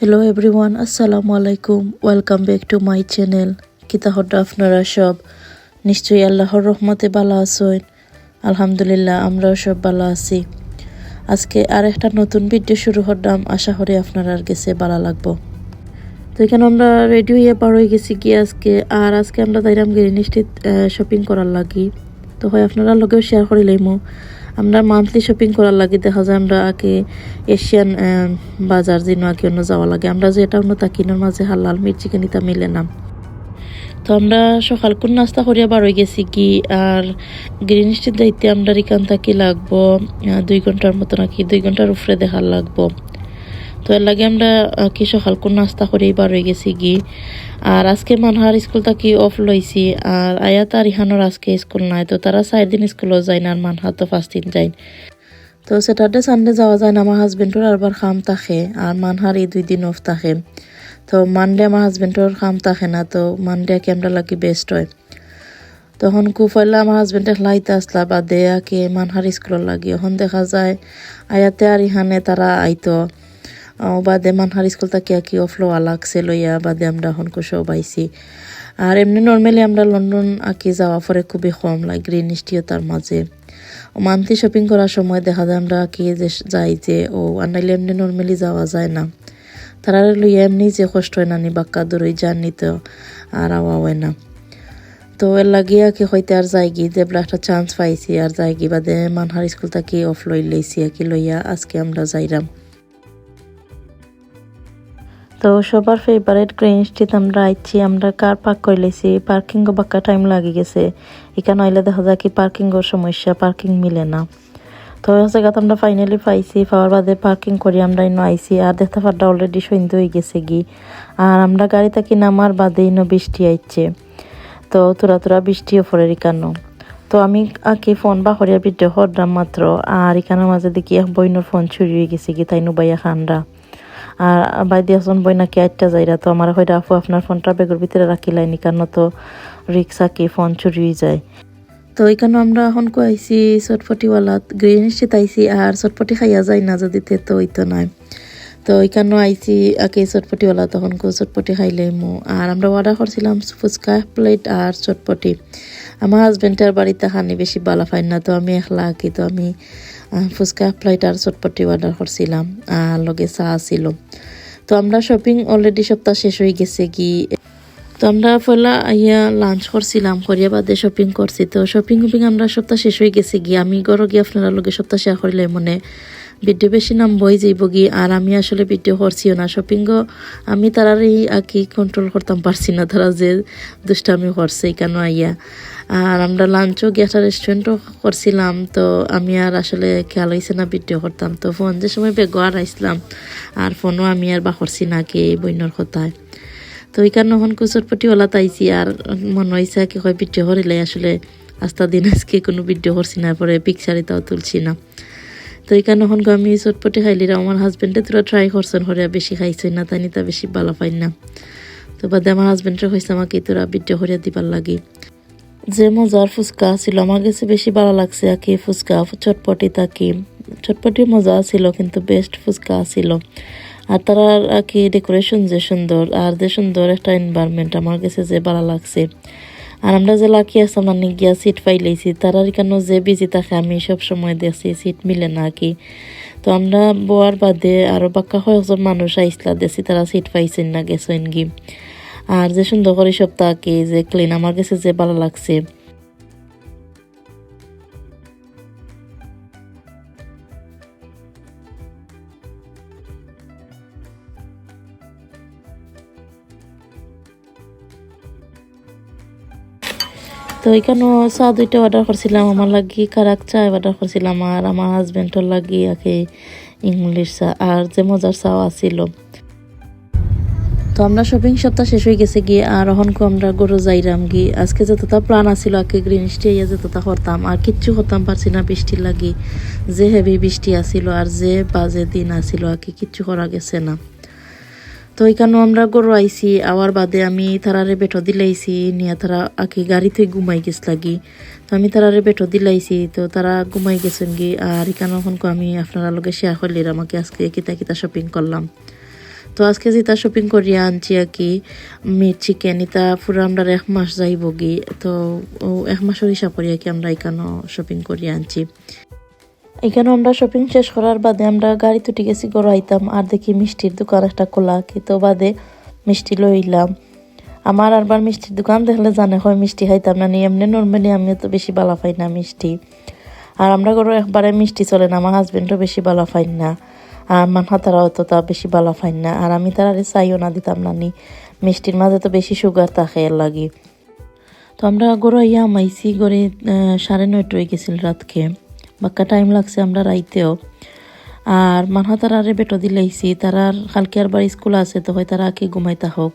Hello everyone আসসালামু আলাইকুম welcome back to my channel কিতা হড্ডা আপনারা সব নিশ্চয়ই আল্লাহর রহমতে ভালো আছেন আলহামদুলিল্লাহ আমরাও সব ভালো আছি আজকে আর একটা নতুন ভিডিও শুরু হড্ডাম আশা করি আপনারা আর গেছে ভালো লাগবো তো এখানে আমরা রেডি হয়ে পার হয়ে গেছি কি আজকে। আর আজকে আমরা তাইরাম গ্রিন নিশ্চিত শপিং করার লাগি। তো হয় আপনারা লগেও শেয়ার করে লইমু। আমরা মান্থলি শপিং করার লাগি, দেখা যায় আমরা আগে এশিয়ান বাজার যেন আগে অন্য যাওয়া লাগে। আমরা যে এটা অন্য তাকিনোর মাঝে হালাল মির্চি কিনিতা মিলে না। তো আমরা সকাল কোন নাস্তা করিয়া বার হয়ে গেছি কি আর গ্রিন স্ট্রিট যাইতে আমরা এখান থাকি লাগবো দুই ঘণ্টার মতো নাকি দুই ঘণ্টার উপরে দেখার লাগবো। তো এর লাগে আমরা কি সকাল কোন নাস্তা করেই বার হয়ে গেছি গি। আর আজকে মানহার স্কুল কি অফ লইছি, আর আয়াত আর ইহানোর আজকে স্কুল নাই, তো তারা চার দিন স্কুলও যায় না, আর মানহা তো ফার্স্ট দিন যায়। তো স্যাটারডে সানডে যাওয়া যায় না, আমার হাজবেন্ডর আরবার খাম থাকে আর মানহার এই দুই দিন অফ থাকে। তো মানডে আমার হাজবেন্ডর খাম থাকে না, তো মানডে ক্যামেরা লাগি বেস্ট হয়। তখন কুফাইলা আমার হাজবেন্ডে লাইতে আসলা বা দেয়াকে মানহার স্কুলের লাগি। এখন দেখা যায়, আয়াতে আর ইহানে তারা আইতো। বাদে মানহার স্কুল তাকে কি অফ লওয়া লাগছে লইয়া বাদে আমরা এখন কুশো পাইছি আর এমনি নর্মালি আমরা লন্ডন আঁকি যাওয়া পরে খুবই কম লাগে গ্রিন তার মাঝে। মান্থলি শপিং করার সময় দেখা যায় আমরা আঁকি যে যাই যে, ও আনাইলে এমনি নর্মালি যাওয়া যায় না। তারা লইয়া এমনি যে কষ্ট হয় নানি বাক্কা দূরই জার্নি তো আর আওয়া হয় না। তো এর লাগিয়া কি হইতে আর যাই গি দেবলা একটা চান্স পাইছি আর যাই গি, বাদে মানহার স্কুল থাকি অফ লই লইছি কি লইয়া আজকে আমরা যাইরাম। তো সবার ফেভারিট স্ট্রিট আমরা আইছি, আমরা কার পার্ক করে লেছি পার্কিং বাক্কা টাইম লাগে গেছে। এখানে হইলে দেখা যায় কি পার্কিং এর সমস্যা পার্কিং মিলে না। তো জায়গাত আমরা ফাইনালি পাইছি, পাওয়ার বাদে পার্কিং করি, আমরা ইনো আইছি। আর দেখতে পারটা অলরেডি সন্ধ্যে হয়ে গেছে গি। আর আমরা গাড়ি থাকি নামার বাদে ইনো বৃষ্টি আইছে। তো তোরা তোরা বৃষ্টিও পড়ে এখানো তো আমি আঁকি ফোন বা হরিয়া হরলাম মাত্র। আর এখানের মাঝে দেখি এক বইনোর ফোন চুরি হয়ে গেছে কি তাই নুবাইয়া খানরা। আর বাই দিয়াজন বই নাকি আটটা যাইরা, তো আমার হয়তো আপু আপনার ফোনটা বেগের ভিতরে রাখিলাই নি, কারণ তো রিক্সা কি ফোন চুরি যায়। তো এখানে আমরা এখন কইছি, চটপটিওয়ালা গ্রিন আইছি, আর চটপটি খাইয়া যায় না, যদি তে তো ওইতো নাই তো এখানেও আইছি, আগে চটপটিওয়ালা, তখন কো চটপটি খাইলে মো। আর আমরা অর্ডার করছিলাম ফুচকা প্লেট আর চটপটি। আমার হাজবেন্ডের বাড়িতে খানি বেশি বালা পাই না, তো আমি একলা আঁকি, তো আমি ফুচকা প্লেট আর চটপটি অর্ডার করছিলাম লগে চা ছিল তো আমরা শপিং অলরেডি সপ্তাহ শেষ হয়ে গেছে কি, তো আমরা পয়লা আইয়া লাঞ্চ করছিলাম, করিয়া বাদে শপিং করছি। তো শপিং উপিং আমরা সপ্তাহ শেষ হয়ে গেছে গিয়ে আমি গড় গিয়ে আপনারা লগে সপ্তাহ শেয়ার করিলে মনে ভিডিও বেশি নাম বই যাইব গি আর আমি আসলে ভিডিও করছিও না। শপিংও আমি তারারই আর কি কন্ট্রোল করতাম, পারছি না তারা যে দুষ্টামি করছে কেন আইয়া। আর আমরা লাঞ্চও একটা রেস্টুরেন্টও করছিলাম, তো আমি আর আসলে খেয়াল হয়েছে না ভিডিও করতাম। তো ফোন যে সময় বেগো আর আর ফোনও আমি আর বা করছি না কে বইনর কথায়। তো এই কারণে এখন কুচটপটি ওলা তাইছি আর মনে হয়েছে কি হয় ভিডিও করিলে আসলে আস্তা দিন আজকে কোনো ভিডিও করছি না, পরে পিকচারে তাও তুলছি না। তো এই কারণে এখন আমি চটপটি খাইলি আমার হাজবেন্ডে তোরা ট্রাই করছেন, হরে বেশি খাইছে না, তাই তা বেশি ভালো পাই না। তো বাদে আমার হাজবেন্ডের হয়েছে আমাকে তোরা ভিডিও করিয়া দিবার লাগি। যে মজার ফুচকা ছিল, আমার কাছে বেশি ভালো লাগছে আর কি ফুচকা। চটপটি থাকি। চটপটি মজা ছিল, কিন্তু বেস্ট ফুচকা ছিল। আর তারা আর কি ডেকোরেশন যে সুন্দর, আর যে সুন্দর একটা এনভায়রনমেন্ট আমার কাছে যে ভালো লাগছে। আর আমরা যে লাকি আসলাম মানে গিয়া সিট পাইলেছি, তারা কেন যে বিজি থাকে, আমি সব সময় দেখছি সিট মিলে না কি। তো আমরা বোয়ার বাদে আরও বাক্কা কয়েকজন মানুষ আইসলা, দেখছি তারা সিট পাইছেন না, গেছেন কি। আর যে সুন্দর করে সব তাকে, যে ক্লিন আমার কাছে যে ভালো লাগছে। তো এখানেও চা দুইটা অর্ডার করছিলাম, আমার লাগি কারাক চা অর্ডার করছিলাম, আর আমার হাজবেন্ডর লাগি আগে ইংলিশ চা, আর যে মজার চাও আছিল। তো আমরা শপিং সপ্তাহ শেষ হয়ে গেছে গিয়ে, আর অহনকো আমরা গরু যাইরাম গি আজকে যতটা প্রাণ আছিল, আগে গ্রিন স্টে ইয়া যতটা করতাম, আর কিচ্ছু হতাম পারছি না বৃষ্টির লাগি। যে হেভি বৃষ্টি আছিল আর যে বাজে দিন আছিল আর কি কিচ্ছু করা গেছে না। তো এখানেও আমরা গরু আইছি, আওয়ার বাদে আমি তারারে বেটো দিলাইছি, নিয়ে তারা আকি গাড়িতে ঘুমাই গেছ লাগি। তো আমি তারারে বেটো দিলাইছি, তো তারা ঘুমাই গেছেন গি আর এখানে এখন আমি আপনারা লগে শেয়ার করলির আমাকে আজকে কিতা কিতা শপিং করলাম। তো আজকে যেটা শপিং করিয়া আনছি আর কি মিট চিকেন এটা পুরো আমরা এক মাস যাইব গি, তো এক মাসের হিসাব করি আর কি আমরা এখানেও শপিং করিয়া আনছি। এখানে আমরা শপিং শেষ করার বাদে আমরা গাড়ি তুটি গেছি গড় আইতাম আর দেখি মিষ্টির দোকান একটা খোলা কিন্তু বাদে মিষ্টি লইলাম। আমার আরবার মিষ্টির দোকান দেখলে জানে, হয় মিষ্টি খাইতাম না এমনি নর্মালি আমি তো বেশি বালা পাই না মিষ্টি। আর আমরা গরু একবারে মিষ্টি চলে না, আমার হাজবেন্ডও বেশি বালা পাই না। আর আমার হাতারাও তো তা বেশি বালা পাই না। আর আমি তার চাইও না দিতাম না নি মিষ্টির মাঝে তো বেশি সুগার থাকে এর লাগি। তো আমরা গরু ইয়া মাইছি গড়ে সাড়ে নয়টা হয়ে গেছিল রাতকে। বাক্কা টাইম লাগছে আমরা রাইতেও। আর মানহা তারারে বেটো দিলাইছি তারার কালকে আর বার স্কুল আছে, তো হয় তারা আগে ঘুমাইতা হোক।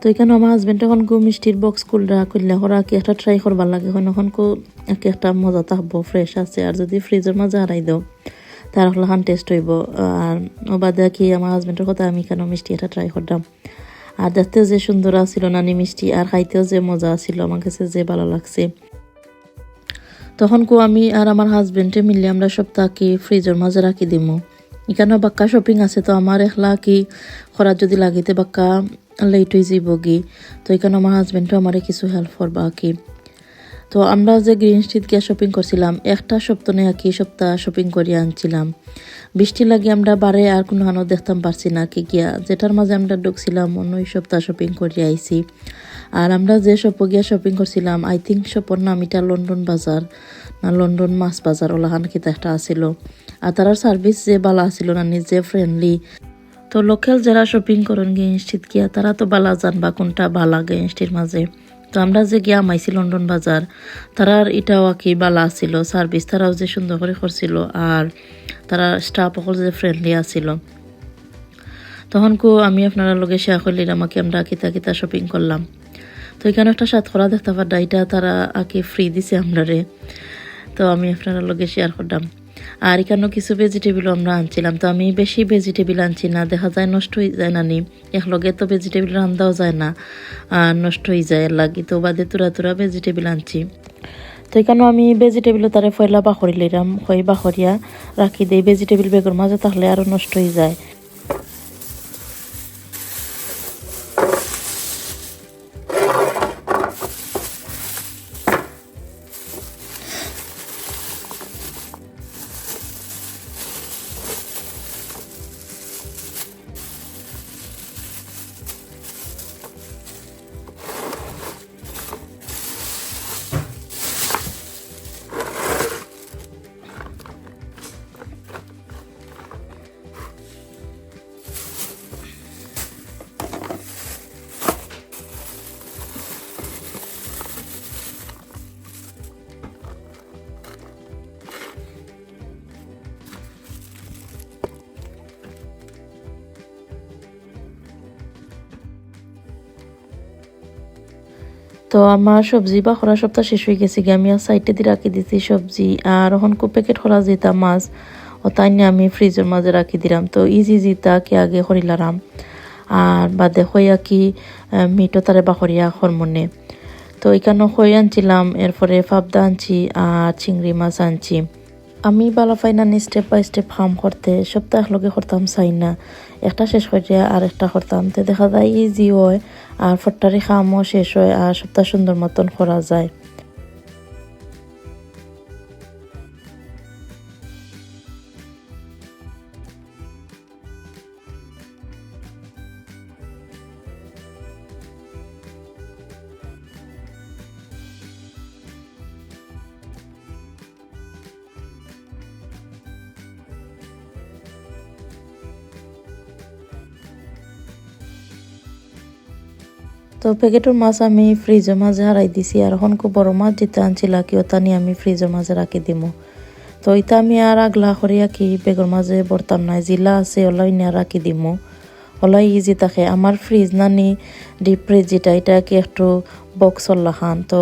তো এখানে আমার হাজবেন্ড এখন গু মিষ্টির বক্স কুলরা করলে ওরা কি একটা ট্রাই করবার লাগে হয় এখন কো একে একটা মজা থাকব ফ্রেশ আছে। আর যদি ফ্রিজের মাঝে হারাই দাও তার হলো হান টেস্ট হইব। আর ও বাদে কি আমার হাজবেন্ডের কথা আমি কেন মিষ্টি এটা ট্রাই করতাম। আর দেখতে যে সুন্দর আছিল, নানি মিষ্টি, আর খাইতেও যে মজা আছিল, আমার কাছে যে ভালো লাগছে। তখন কো আমি আর আমার হাজবেন্ডে মিলে আমরা সপ্তাহ কি ফ্রিজের মাঝে রাখি দিমু। এখানে বাক্কা শপিং আছে, তো আমার এখলা কি খরার যদি লাগিতে বাক্কা লেট হয়ে যাব গি তো এখানে আমার হাজবেন্ডও আমার কিছু হেল্প করবা কি? তো আমরা যে গ্রিন স্ট্রিট গিয়ে শপিং করছিলাম, একটা সপ্তাহ সপ্তাহে একই সপ্তাহ শপিং করিয়া আনছিলাম। বৃষ্টি লাগে আমরা বারে আর কোনো হানো দেখতাম পারছি না কি গিয়া। যেটার মাঝে আমরা ঢুকছিলাম, অন্য সপ্তাহ শপিং করিয়া আইছি। আর আমরা যে শপ গিয়া শপিং করছিলাম আই থিঙ্ক শপর নাম এটা লন্ডন বাজার না লন্ডন মাছ বাজার ওলাহান কিতা একটা আছিল। আর তার সার্ভিস যে বালা আছিল না, নিজে ফ্রেন্ডলি তো লোকাল যারা শপিং করেন গেংস্টিত গিয়া, তারা তো বালা জানবা কোনটা বালা গেংস্টির মাঝে। তো আমরা যে গিয়া মাইছি লন্ডন বাজার, তারার এটাও কি বালা আছিল সার্ভিস তারাও যে সুন্দর করে করছিল, আর তারা স্টাফ সকল যে ফ্রেন্ডলি আছিল। তখন কো আমি আপনারা লগে শেয়ার করলির আমাকে আমরা কিতা কিতা শপিং করলাম। তো এখানে একটা সাতখরা দেখতে পারডা এটা তারা আগে ফ্রি দিছে আমরারে। তো আমি আপনারা লগে শেয়ার করলাম। আর এখানেও কিছু ভেজিটেবিলও আমরা আনছিলাম। তো আমি বেশি ভেজিটেবিল আনছি না, দেখা যায় নষ্ট হয়ে যায় না নি। একলগে তো ভেজিটেবিল রান্দাও যায় না, আর নষ্ট হয়ে যায় লাগি। তো বাদে তুরা তোরা ভেজিটেবিল আনছি। তো এখানেও আমি ভেজিটেবিলও তারে ফয়লা বাখরি লইলাম হয় বাখরিয়া রাখি দিই। ভেজিটেবিল বেগর মাঝে তাহলে আরও নষ্ট হয়ে যায়। তো আমার সবজি বা খরা সপ্তাহ শেষ হয়ে গেছে আমি আর সাইডে দিয়ে রাখি দিছি সবজি আর এখন কো প্যাকেট খরা যেতা মাছ, ও তাই নিয়ে আমি ফ্রিজের মাঝে রাখি দিলাম। তো ইজি জিতা কি আগে করিলাম আর বাদে হইয়া কি মিটও তারে বাহরিয়া হরমনে। তো এখানে হই আনছিলাম, এরপরে ফাবদা আনছি আর চিংড়ি মাছ আনছি। আমি বালা ফাইনানি স্টেপ বাই স্টেপ ফার্ম করতে, সপ্তাহ লগে করতাম চাই না একটা শেষ করে আর একটা করতাম। তো দেখা যায় ইজি হয়, আর ফট্টারি খামও শেষ হয়, আর সপ্তাহ সুন্দর মতন করা যায়। তো প্যাকেটের মাছ আমি ফ্রিজের মাঝে হারাই দিছি, আর এখন খুব বড় মাছ যেতে আনছিলা কি, ওটা আমি ফ্রিজের মাঝে রাখি দিমু। তো এটা আমি আর আগলা করিয়া কি বেগর মাঝে বর্তাম নাই জিলা আছে ওলাই নিয়ে রাখি দিমু। ওলাই ইজি থাকে আমার ফ্রিজ নানি ডিপ ফ্রিজ যেটা, এটা কি একটু বক্স খান তো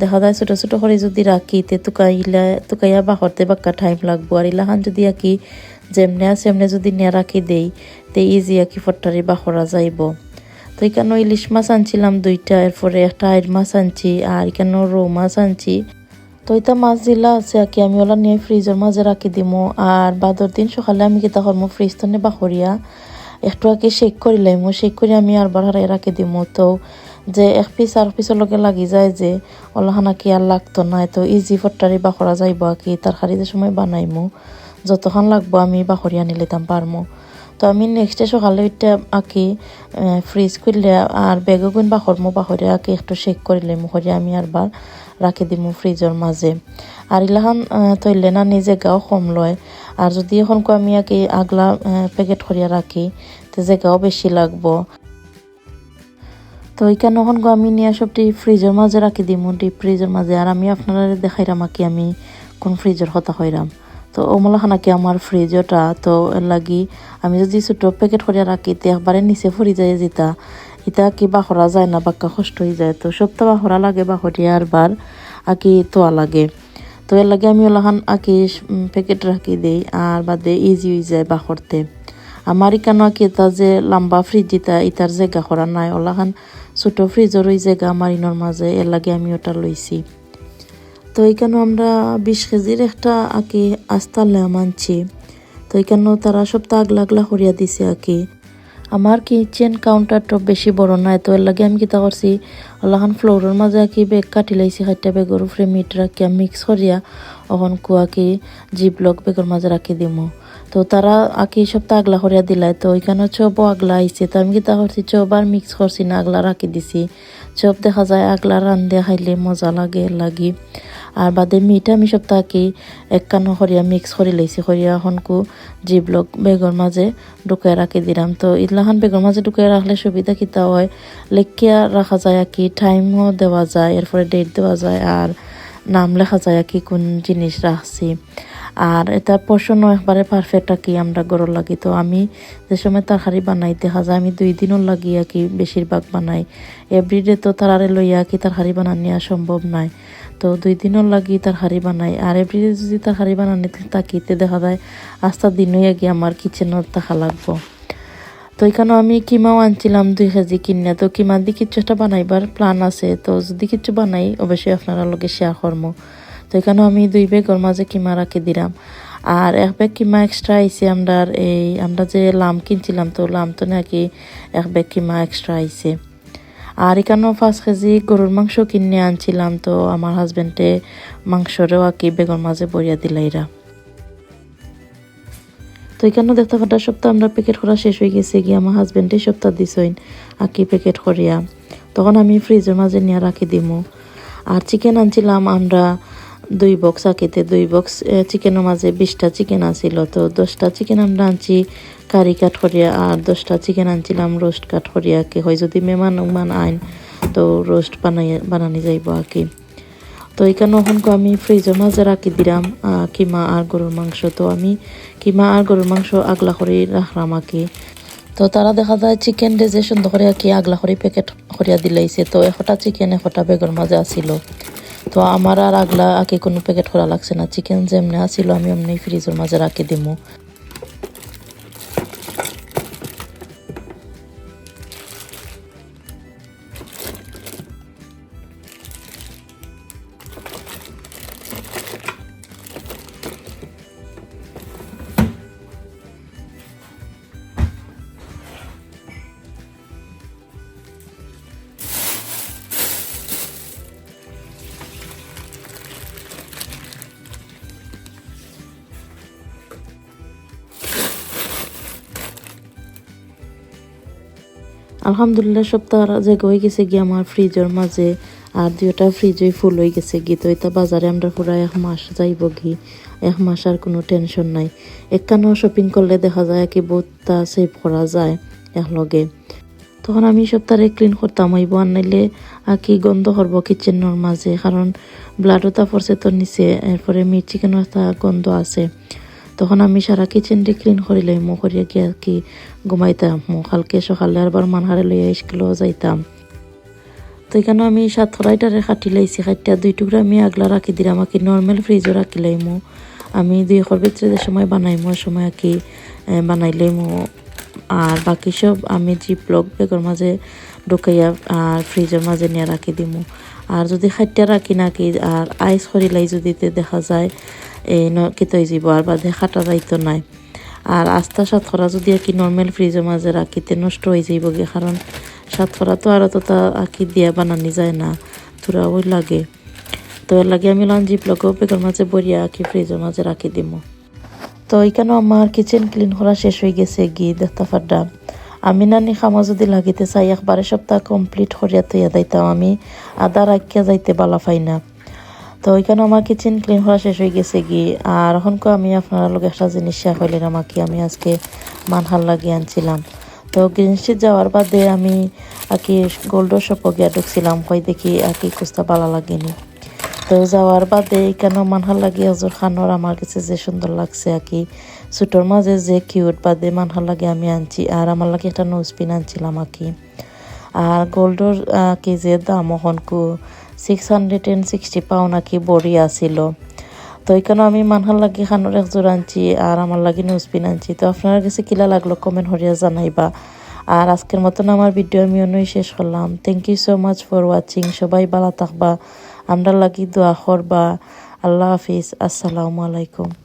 দেখা যায় ছোটো ছোটো করে যদি রাখি, তে তুকাইলা, তুকাইয়া বাহরতে বাক্কা টাইম লাগবো। আর ইলাহান যদি আঁকি যেমনে আছে এমনি যদি নিয়ে রাখি দেই, তে ইজি আঁকি ফট্টারি বাহরা যাইব। তো এখানে ইলিশ মাছ আনছিলাম দুইটা, এরপরে একটা আইর মাছ আনছি আর এখানে রৌ মাছ আনছি। তো এটা মাছ দিলা আছে কি আমি ওলা নিয়ে ফ্রিজের মাঝে রাখি দিমু। আর বাদর দিন সকালে আমি কিতা করব ফ্রিজ তো বাহরিয়া একটু আগে শেক করি লাইমু শেক করে আমি আর বাড়াই রাখি দিমু। তো যে এক পিস আর পিসের লগে লাগি যায় যে ওলাহানা কি আর লাগতো না তো ইজি ফট্টারি বাখরা যাইব আর কি তরকারি যে সময় বানাইমু। যতক্ষণ লাগবো আমি বাখরি আনি লিতাম পারমু। তো আমি নেক্সট সকালে ওইটা আঁকি ফ্রিজ করলে আর বেগও গুণ বাখরমু বাখরে আঁকি একটু শেক করিলে মুখরে আমি আরবার রাখি দিমু ফ্রিজের মাঝে আর ইলাহান তৈলে না নিজে গাও কম লয়। আর যদি এখন আমি আঁকি আগলা প্যাকেট করিয়া রাখি তো জায়গাও বেশি লাগবো। তো এইখানে এখন আমি নিয়ে সবটি ফ্রিজের মাঝে রাখি দিমু ডিপ ফ্রিজের মাঝে আর আমি আপনারা দেখাইরাম আঁকি আমি কোন ফ্রিজের হতা হইরাম তো ওমলা খানাকে আমার ফ্রিজটা তো এর লাগি আমি যদি ছোটো প্যাকেট করিয়া রাখি, তে একবারে নিচে ফুরি যায় যেটা। এটা কি বাহরা যায় না, বাক্কা কষ্ট হয়ে যায়। তো সপ্তাহ বাহরা লাগে, বাহরিয়া আর বার আঁকি তোয়া লাগে। তো এর লাগে আমি ওলাখান আঁকি প্যাকেট রাখি দেই, আর বাদে ইজি হয়ে যায় বাহরতে। আমার ইকানো আঁকি, এটা যে লম্বা ফ্রিজ যেটা ইটার জায়গা করা নাই। ওলাখান ছোট ফ্রিজের ওই জায়গা আমার ইনোর মাঝে এর লাগে আমি ওটা লইছি। তো এখানে আমরা বিশ কেজির একটা আঁকি আস্তা ল্যাম আনছি তো এখানেও তারা সপ্তাহ আগলা আগলা করিয়া দিছে আঁকি। আমার কিচেন কাউন্টারটা বেশি বড় নাই, তো এর লাগে আমি কিতা করছি ওলাখান ফ্লোরের মাঝে আঁকি বেগ কাটি লাইছি, খাইটা বেগর উপরে মিট রাখিয়া মিক্স করিয়া অহন কুয়া কি জি ব্লক বেগর মাঝে রাখি দিমু। তো তারা আঁকি সপ্তাহ আগলা করিয়া দিলাই, তো ওইখানে চপ আগলা আইছে, তো আমি কিতা করছি চপ আর মিক্স করছি না, আগলা রাখি দিছি। চপ দেখা যায় আগলা রান্ধে খাইলে মজা লাগে, লাগি। আর বাদে মিট আমি সপ্তাহ কি এক কানো সরিয়া মিক্স করে লাইছি সরিয়া এখনকু জি ব্লক বেগর মাঝে ঢুকাই রাখি দিলাম। তো ইলাহান বেগর মাঝে ঢুকাই রাখলে সুবিধা কিতা হয়, লেখিয়া রাখা যায় আর কি টাইমও দেওয়া যায় এরপরে ডেট দেওয়া যায়, আর নাম লেখা যায় আর কি কোন জিনিস রাখছি আর এটা পোষণও একবারে পারফেক্ট আর কি আমরা গরর লাগি। তো আমি যে সময় তরকারি বানাই, দেখা যায় আমি দুই দিনও লাগি আর কি বেশিরভাগ বানাই। এভরিডে তো তারারে লইয়া কি তরকারি বানানি সম্ভব নয় তো দুই দিনও লাগি তরকারি বানাই। আর এভরিডে যদি তরকারি বানানি তাকিতে দেখা যায়। আস্তা দিনই আগে আমার কিচেনত থাকা লাগবো। তো এখানেও আমি কিমাও আনছিলাম দুই কেজি কিনে তো কিমা দিয়ে কিছু একটা বানাইবার প্ল্যান আছে। তো যদি কিছু বানাই অবশ্যই আপনারা লগে শেয়ার করব তো এখানেও আমি দুই বেগর মাঝে কিমা রাখি দিলাম। আর এক ব্যাগ কিমা এক্সট্রা আইছে আমরা এই, আমরা যে লাম কিনছিলাম, তো লাম তো নাকি এক ব্যাগ কিমা এক্সট্রা আইছে আর এখানেও পাঁচ কেজি গরুর মাংস কিনে আনছিলাম তো আমার হাজবেন্ডে মাংসরেও আর কি বেগর মাঝে বরিয়া দিলাইরা তো এখানেও দেখতে পাটা সপ্তাহ আমরা প্যাকেট করা শেষ হয়ে গেছে, গিয়ে আমার হাজবেন্ডে সপ্তাহ দিছইন কি প্যাকেট করিয়া। তখন আমি ফ্রিজের মাঝে নিয়ে রাখি দিমু। আর চিকেন আনছিলাম আমরা দুই বক্স আঁকিতে দুই বক্স চিকেনের মাঝে বিশটা চিকেন আছিল, তো দশটা চিকেন আমরা আনছি কারি কাট করিয়া, আর দশটা চিকেন আনছিলাম রোস্ট কাট করিয়া, কি হয় যদি মেমান উমান আইন, তো রোস্ট বানাই বানানি যাইব আর কি। তো এখানে ওখানকে আমি ফ্রিজের মাঝে রাখি দিলাম কিমা আর গরুর মাংস, তো আমি কিমা আর গরুর মাংস আগলা করে রাখলাম আর কি। তো তারা দেখা যায় চিকেন যে সুন্দর করে কি আগলা করে প্যাকেট করিয়া দিলাইছে, তো এশটা চিকেন এশটা বেগর মাঝে আসিল তো আমার আর আগলা আগে কোনো প্যাকেট করা লাগছে না। চিকেন যেমনি আসিল আমি এমনি ফ্রিজের মাঝে রাখি দিমু। আলহামদুলিল্লাহ সপ্তাহ যে হয়ে গেছে গিয়ে আমার ফ্রিজের মাঝে। আর দুইটা ফ্রিজে ফুল হয়ে গেছে গি তো এটা বাজারে আমরা পুরা এক মাস যাইব গি। এক মাস আর কোনো টেনশন নাই। একখানো শপিং করলে দেখা যায় কি বহুতটা সেভ করা যায় একলগে তখন আমি সপ্তাহে ক্লিন করতাম, হইব আর নাইলে কি গন্ধ করব কিচেনের মাঝে। কারণ ব্লাডও তা পড়ছে তো নিচে, এরপরে মিট চিকেনও একটা গন্ধ আছে। তখন আমি সারা কিচেনটি ক্লিন করিলে মো করিয়া গিয়া কি ঘুমাইতাম। মো কালকে সকালে আবার মানহারে লইয়া স্কুলেও যাইতাম। তো এখানে আমি সাত খরাইটারে কাটি লাইছি খাইটা দুই টুকরা আমি আগলা রাখি দিলাম আকি নর্মাল ফ্রিজও রাখি লাইমু। আমি দুই এখর ভিতরে সময় বানাইমু সময় আকি বানাই লাইমু। আর বাকি সব আমি জি ব্লক বেগর মাঝে ঢুকাইয়া, আর ফ্রিজের মাঝে নিয়ে রাখি দিমু। আর যদি খাইটা রাখি নাকি, আর আইস করিলাই যদি দেখা যায় এই কিতই যাব আর বাদে খাটা যাইতো নাই। আর আস্তা সাতখরা যদি আর কি নর্মাল ফ্রিজের মাঝে রাখিতে নষ্ট হয়ে যাইব গে কারণ সাতখরা তো আর তা আঁকি দিয়া বানানি যায় না তোরা ওই লাগে। তো এর লাগে আমি লঞ্জি প্লগও বেগর মাঝে বরিয়া আঁকি ফ্রিজের মাঝে রাখি দিমু। তো এইখানেও আমার কিচেন ক্লিন করা শেষ হয়ে গেছে গি দেখতে পারডা আমি নানি খামা যদি লাগিতে চাই, একবারে সপ্তাহ কমপ্লিট করিয়া তৈয়া যাইতাম আমি। আদা রাখিয়া যাইতে বালা পাই না। তো ওইখানে আমার কিচেন ক্লিন করা শেষ হয়ে গেছে কি আর এখনকে আমি আপনার লোক একটা জিনিস শেয়ার করলেন আমাকে, আমি আজকে মানহাল লাগিয়ে আনছিলাম। তো গ্রিন স্ট্রিট যাওয়ার বাদে আমি আকি গোল্ড শপও গিয়া ঢুকছিলাম, কই দেখি আর কি কুস্তা ভালো লাগেনি। তো যাওয়ার বাদে এখানে মানহাল লাগিয়ে হজুর? খানোর আমার কাছে যে সুন্দর লাগছে আকি সুটোর মাঝে যে কিউট বাদে মানহাল লাগে আমি আনছি, আর আমার লাগে একটা নোজপিন আনছিলাম আর কি। আর গোল্ডর কি যে দাম ওখনকু six hundred and sixty pound আকি বড়ি আছিল। তো এখানে আমি মানহার লাগি খানোর এক জোর আনছি, আর আমার লাগি নিউজপিন আনছি। তো আপনার কাছে কিলা লাগল কমেন্ট হরিয়া জানাইবা। আর আজকের মতন আমার ভিডিও আমি অন্যই শেষ করলাম। Thank you so much for watching সবাই ভালো থাকবা। আমরা লাগি দোয়া করবা। আল্লাহ হাফিজ। আসসালামু আলাইকুম।